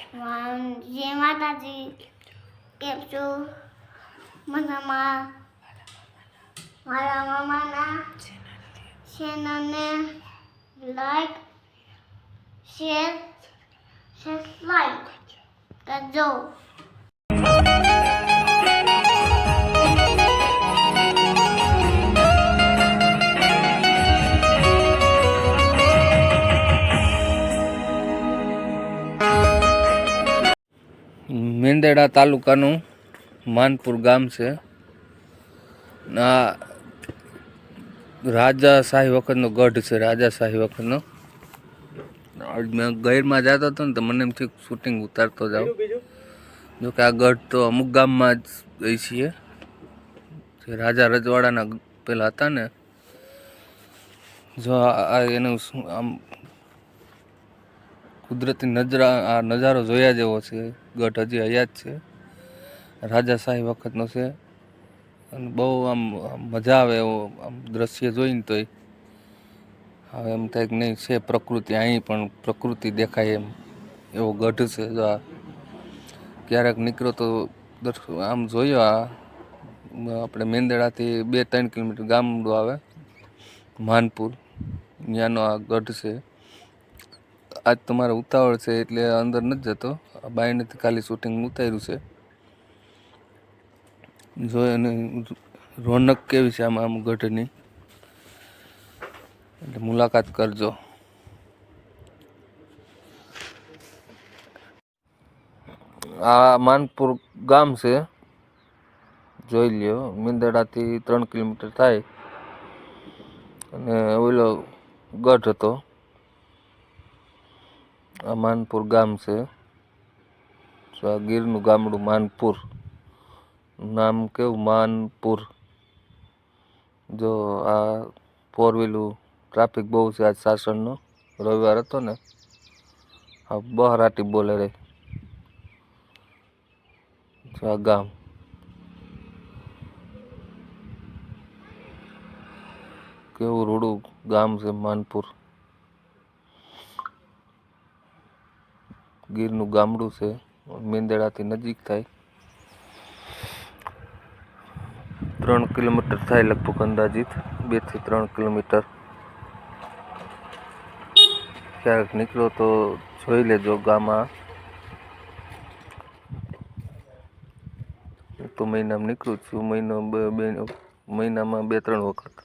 જય માતાજી કેમ છો મજામાં મારા મામાના ચેનલને લાઈક શેર સબસ્ક્રાઈબ કરજો મેંદરડા તાલુકાનું માનપુર ગામ છે. આ રાજાશાહી વખતનો ગઢ છે રાજાશાહી વખતનો. મેં ગૈરમાં જતો હતો ને તો મને એમ થયું શૂટિંગ ઉતારતો જાઉં. જોકે આ ગઢ તો અમુક ગામમાં જ ગઈ છીએ. જે રાજા રજવાડાના પેલા હતા ને, જો આ એનું શું આમ કુદરતી નજરા, આ નજારો જોયા જેવો છે. ગઢ હજી હયાત છે. રાજાશાહી વખતનો છે. અને બહુ આમ મજા આવે એવો આમ દ્રશ્ય જોઈને તોય. હવે એમ થાય કે નહીં, છે પ્રકૃતિ, અહીં પણ પ્રકૃતિ દેખાય એમ. એવો ગઢ છે. જો આ ક્યારેક નીકળો તો આમ જોયો આ. આપણે મેંદડાથી બે ત્રણ કિલોમીટર ગામડું આવે. માનપુર. ત્યાંનો આ ગઢ છે. આજ તમારે ઉતાવળ છે એટલે અંદર નથી જતો. આ બાયણેથી ખાલી શૂટિંગ ઉતાર્યું છે. જો અને રોનક કેવી છે આમાં આમ ગઢની એટલે મુલાકાત કરજો. આ માનપુર ગામ છે. જોઈ લ્યો, મિંદડાથી ત્રણ કિલોમીટર થાય. અને ઓલો ગઢ હતો. આ માનપુર ગામ છે. જો આ ગીરનું ગામડું માનપુર. નામ કેવું? માનપુર. જો આ ફોર વ્હીલું ટ્રાફિક બહુ છે આજ સાસણનો. રવિવાર હતો ને. આ બહરાટી બોલે રે. આ ગામ. કેવું રૂડું ગામ છે માનપુર. ગીરનું ગામડું છે, મેંદડાથી નજીક થાય. ત્રણ કિલોમીટર થાય લગભગ અંદાજિત બેથી ત્રણ કિલોમીટર. ક્યારેક નીકળો તો જોઈ લેજો ગામમાં. તો મહિનામાં નીકળું છું, મહિનો બે, મહિનામાં બે, ત્રણ વખત.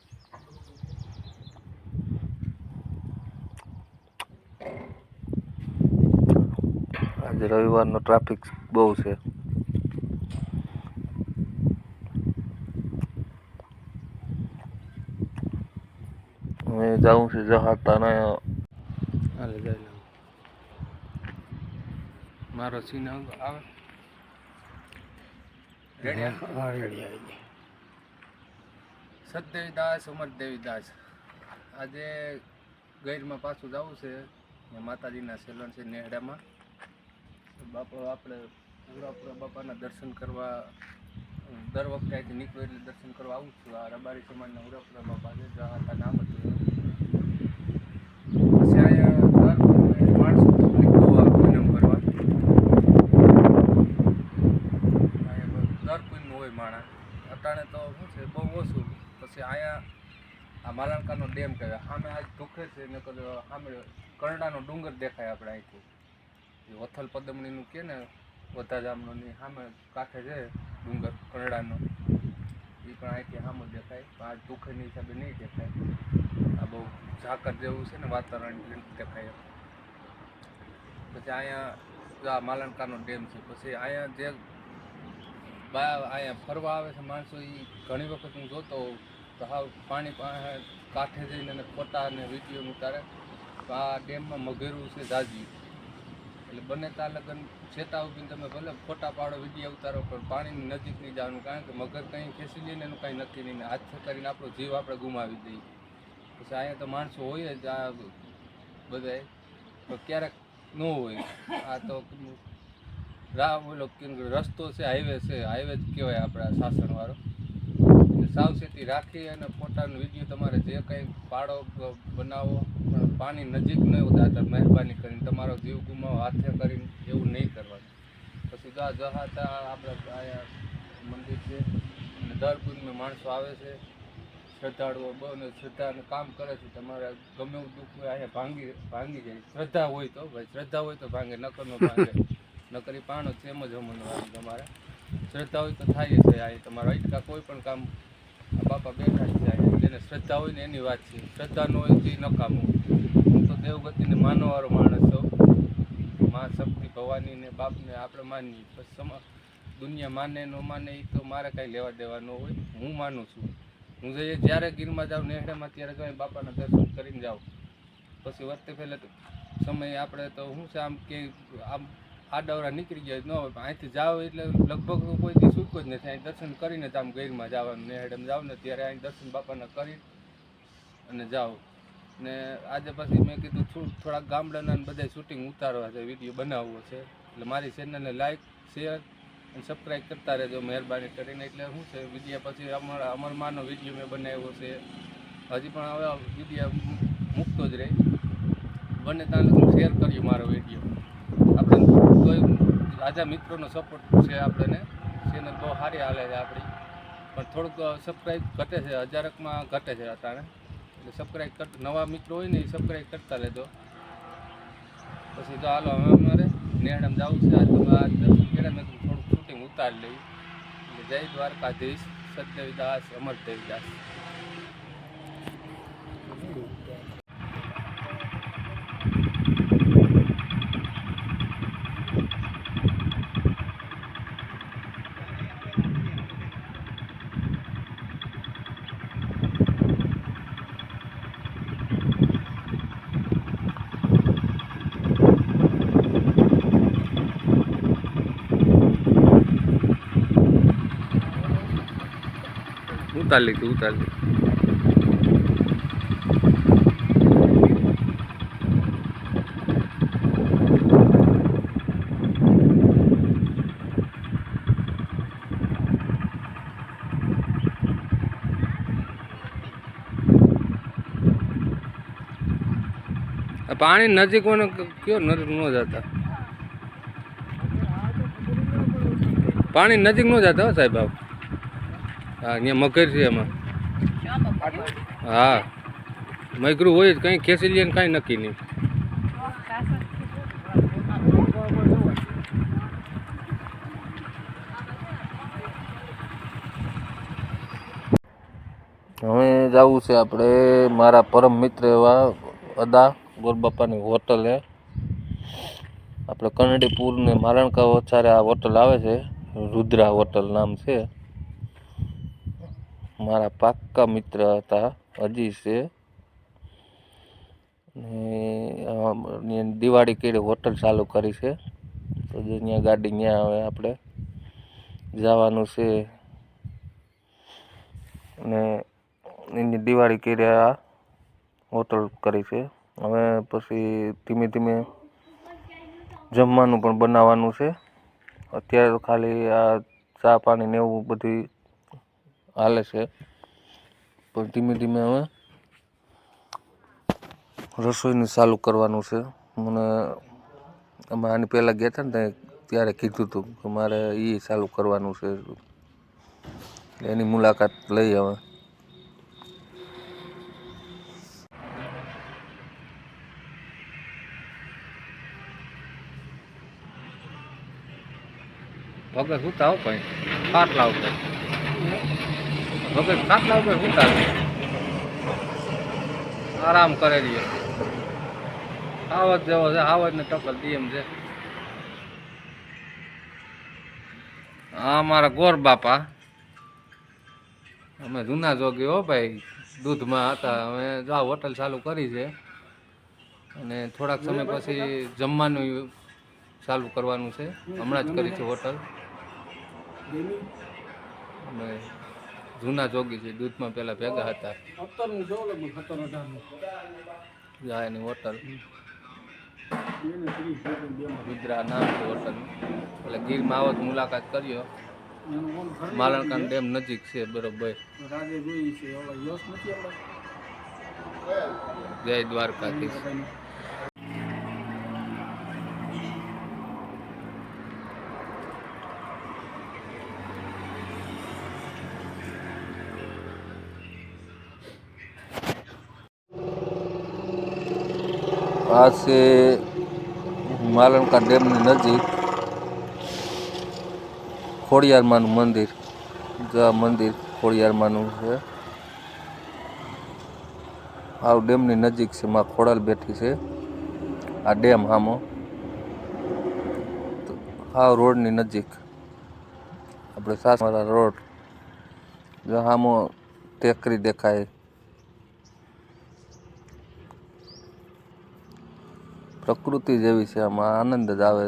આજે રવિવારનો ટ્રાફિક બહુ છે. હું જાઉં છું જઈ લઉં મારો સીન આવે સતદેવીદાસ અમરદેવીદાસ. આજે ગૈરમાં પાછું જવું છે માતાજીના સેલન છે નેહડામાં. બાપા આપણે પૂરા બાપાના દર્શન કરવા દર વખતે અહીંથી નીકળો એટલે દર્શન કરવા આવું છું. આ રબારી સમાજના ઉરાપુરા બાપા છે જહાતા નામ હતું. પછી અહીંયા દર માણસો આવે પૂનમ કરવા. દર પૂનમ હોય માણસ અટાણે તો શું છે, બહુ ઓછું. પછી અહીંયા આ માલણકાનો ડેમ કહેવાય. સામે આજ ધોખે છે ને સામે કરડાનો ડુંગર દેખાય આપણે અહીંથી. વથલ પદમણીનું કે ને વધાજામનો ની સામે કાંઠે છે ડુંગર, કરડાનો. એ પણ અહીંથી સામે દેખાય. આ દુઃખની હિસાબે નહીં દેખાય. આ બહુ ઝાકર જેવું છે ને વાતાવરણ દેખાય પછી અહીંયા આ માલણકાનો ડેમ છે. પછી અહીંયા જે અહીંયા ફરવા આવે છે માણસો એ ઘણી વખત હું જોતો હોઉં તો હાવ પાણી કાંઠે જઈને ફોટા અને વીડિયો ઉતારે. તો આ ડેમમાં મગેરું છે જાજી એટલે બને ત્યાં લગન છેતા ઉભીને તમે ભલે ફોટા પાડો વીડિયો ઉતારો, પણ પાણીની નજીક નહીં જવાનું કારણ કે મગર કંઈ ખેંચી લે ને એનું કાંઈ નક્કી નહીં. હાથ કરીને આપણો જીવ આપણે ગુમાવી દઈએ. પછી અહીંયા તો માણસો હોય જ આ બધાય તો ક્યારેક ન હોય. આ તો રાહ ઓલો રસ્તો છે હાઈવે છે હાઈવે જ કહેવાય આપણા શાસનવાળો સાવચેતી રાખી અને ફોટાનો વીડિયો તમારે જે કંઈ પાડો, બનાવો પણ નજીક ન ઉતારતા મહેરબાની કરીને તમારો જીવ ગુમાવો, હાથે કરીને એવું નહીં કરવાનું. જા જહાતા આપણા અહીંયા મંદિર છે, અને દર પૂનમે માણસો આવે છે, શ્રદ્ધાળુઓ બહુ શ્રદ્ધાને કામ કરે છે, તમારે ગમે એવું દુઃખ હોય, અહીંયા ભાંગી ભાંગી જાય. શ્રદ્ધા હોય તો ભાઈ, શ્રદ્ધા હોય તો ભાંગે, નકર નો ભાંગે. નકરી પાણો જ એમ જ હમણવાનું તમારે. શ્રદ્ધા હોય તો થાય છે અહીં તમારા અટકા કોઈ પણ કામ. બાપા બેઠા જ છે અહીંયા જેને શ્રદ્ધા હોય ને એની વાત છે. શ્રદ્ધા ન હોય તો એ નકામું હું તો દેવગતિને માનવાળો માણસ છું. માં શક્તિ ભવાની ને બાપને આપણે માનીએ. પછી દુનિયા માને, ન માને એ તો મારે કાંઈ લેવા દેવાનો હોય. હું માનું છું. હું જઈએ જ્યારે ગીરમાં જાઉં, નેહડામાં ત્યારે જો બાપાના દર્શન કરીને જાઉં. પછી વખતે પહેલાં તો સમય આપણે તો શું છે, આમ કે, આમ આડાવડા નીકળી ગયા ન હોય અહીંથી જાઓ એટલે લગભગ કોઈ દી સૂકો જ નથી. અહીં દર્શન કરીને જ આમ ગીરમાં જવાનું, નેહડામાં જાવ ને ત્યારે અહીં દર્શન બાપાના કરી અને જાઓ. ને આજે પછી મેં કીધું થોડાક ગામડાના બધા શૂટિંગ ઉતારવા છે વીડિયો બનાવવો છે. એટલે મારી ચેનલને લાઇક શેર અને સબસ્ક્રાઈબ કરતા રહેજો મહેરબાની કરીને. એટલે શું છે વિડીયા પછી અમારા અમરમાનો વીડિયો મેં બનાવ્યો છે. હજી પણ હવે વિડીયા મૂકતો જ રહે. બને ત્યાં લગી શેર કર્યો મારો વીડિયો આપણે કોઈ રાજા મિત્રોનો સપોર્ટ છે આપણને. ચેનલ બહુ સારી હાલે છે આપણી. પણ થોડુંક સબસ્ક્રાઈબ ઘટે છે, હજારકમાં ઘટે છે અત્યારે. એટલે સબસ્ક્રાઈબ કર, નવા મિત્રો હોય ને એ સબસ્ક્રાઈબ કરતા લેજો પછી તો હાલો, હવે અમારે નેહડમ જવું છે. આજ તમે આજ દર્શન કર્યા, મેં થોડું શૂટિંગ ઉતારી લેવી એટલે જય દ્વારકાધીશ સતદેવીદાસ અમરદેવીદાસ ઉતાર લીધું ઉતાર પાણી નજીક કયો નજીક ન જતા? પાણી નજીક ન જતા હો સાહેબ આપ હા, અહીંયા મગર છે એમાં. હા. મગરું હોય જ, કંઈ ખેંચી લઈએ કાંઈ નક્કી નહીં. હવે જવું છે આપણે મારા પરમ મિત્ર એવા અદા ગોરબાપાની હોટલે. આપણે કરણીપુર ને મારણકા વચારે આ હોટલ આવે છે, રુદ્રા હોટલ નામ છે. મારા પાક્કા મિત્ર હતા, હજી છે. ને દિવાળી કેળે હોટલ ચાલુ કરી છે. તો જે ત્યાં ગાડી ત્યાં હવે આપણે, જવાનું છે. ને, એની દિવાળી કેળે આ હોટલ કરી છે. હવે પછી ધીમે ધીમે જમવાનું પણ બનાવવાનું છે. અત્યારે તો ખાલી આ ચા પાણી ને એવું બધી હાલે છે. પણ ધીમે ધીમે હવે રસોઈનું ચાલુ કરવાનું છે. મને અમે આની પહેલાં ગયા હતા ને ત્યાં ત્યારે કીધું હતું કે મારે એ ચાલુ કરવાનું છે. એની મુલાકાત લઈ હવે. વગર સુતા હો ભાઈ ખાટલા ઉપર. વગર ખાટલા ઉપર સુતા આરામ કરે રહીએ. આવત જેવો છે આવત ને ટકલ એમ છે. હા, મારા ગોર બાપા. અમે જૂના જોગી હો ભાઈ. દૂધમાં હતા. અમે જા હોટલ ચાલુ કરી છે. અને થોડાક સમય પછી જમવાનું ચાલુ કરવાનું છે. હમણાં જ કરી છે હોટલ. અમે જૂના જોગી છે દૂધમાં પહેલાં ભેગા હતા. જાય એની હોટલ. ગુજરા નામ છે હોટલ એટલે ગીરમાં આવો તો મુલાકાત કર્યો. માલણકાન ડેમ નજીક છે બરોબર. જય દ્વારકાધીશ. આ છે માલણકા ડેમની નજીક. ખોડિયારમાંનું મંદિર. આ મંદિર ખોડિયારમાંનું છે. આવ ડેમની નજીક છે, માં ખોડાલ બેઠી છે. આ ડેમ હામો આ રોડની નજીક. આપણે સાસમારા રોડ. હામો ટેકરી દેખાય. પ્રકૃતિ જેવી છે, આમાં આનંદ જ આવે.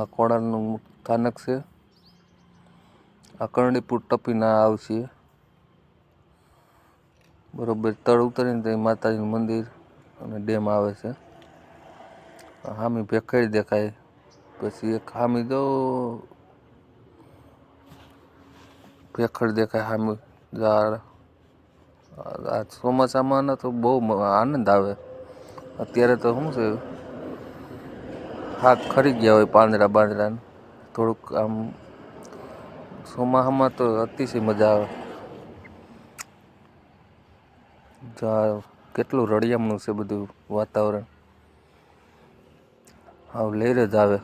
આ કોડાનું સ્થાનક છે. આ કરણીપુર ટપીને આવશે બરોબર, તળ ઉતરીને ત્યાં માતાજીનું મંદિર અને ડેમ આવે છે. હામી ભેખાઈ દેખાય. પછી એક હામી જો ભેખડ દેખાય હામી. આ ચોમાસામાં તો બહુ આનંદ આવે. અત્યારે તો શું છે? શાક ખરી ગયા હોય પાંદડા બાંદડા થોડુંક આમ ચોમાસામાં તો અતિશય મજા આવે. કેટલું રળિયામણું છે બધું વાતાવરણ. આવ લહેર જ આવે.